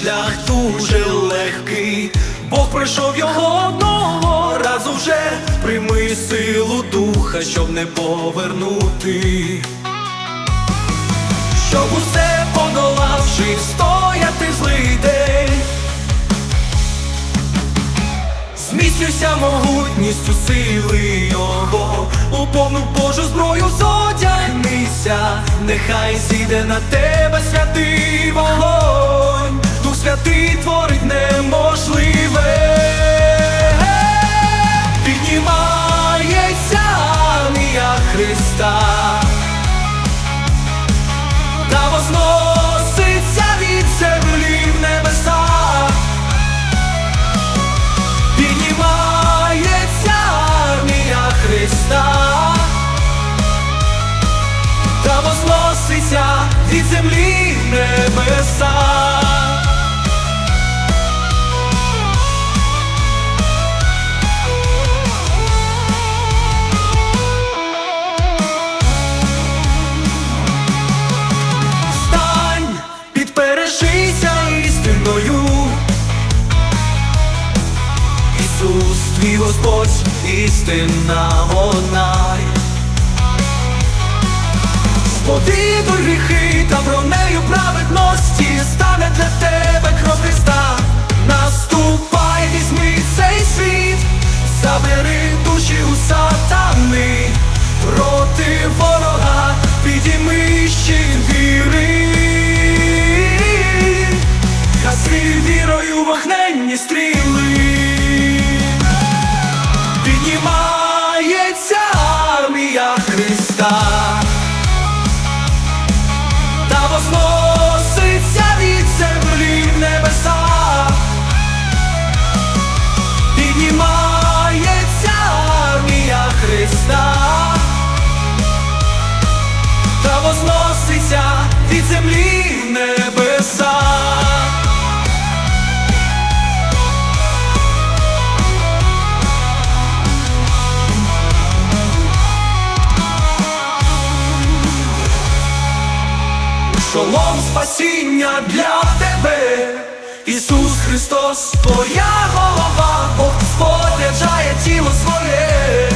шлях дуже легкий, Бог пройшов його одного разу вже. Прийми силу духа, щоб не повернути, щоб усе подолавши, стояти злий день. Зміцнюйся могутністю сили його, у повну Божу зброю зодягнися, нехай зійде на тебе святий вогонь, святий творить неможливе, піднімається армія Христа, та возноситься від землі в небеса. Піднімається армія Христа, та возноситься від землі в небеса. Твій Господь, істина одна. Сповідуй гріхи та бронею праведності стане для тебе кров Христа. Наступай, візьми цей світ, забери душі у сатани, Шолом спасіння для тебе, Ісус Христос, твоя голова, Бог споряджає тіло своє,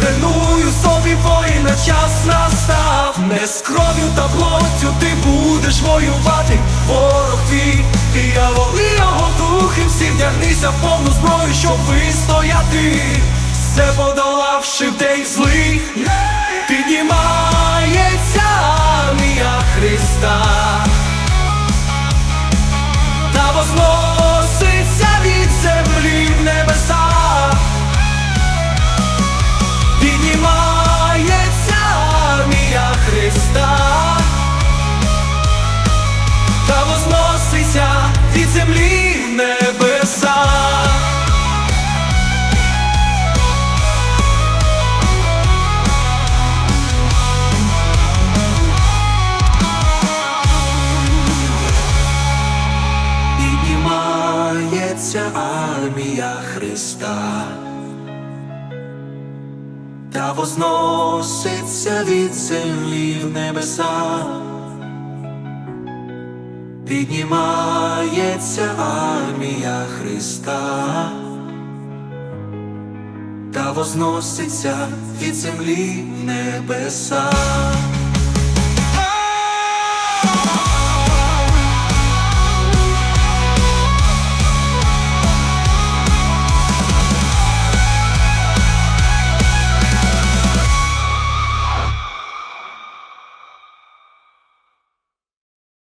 треную собі воїна, час настав, не з кров'ю та плоттю ти будеш воювати, ворог твій, і його духи, всі вдягнися в повну зброю, щоб вистояти, все подолавши в день злий, армія Христа, Піднімається армія Христа, та возноситься від землі в небеса. Піднімається армія Христа, та возноситься від землі в небеса.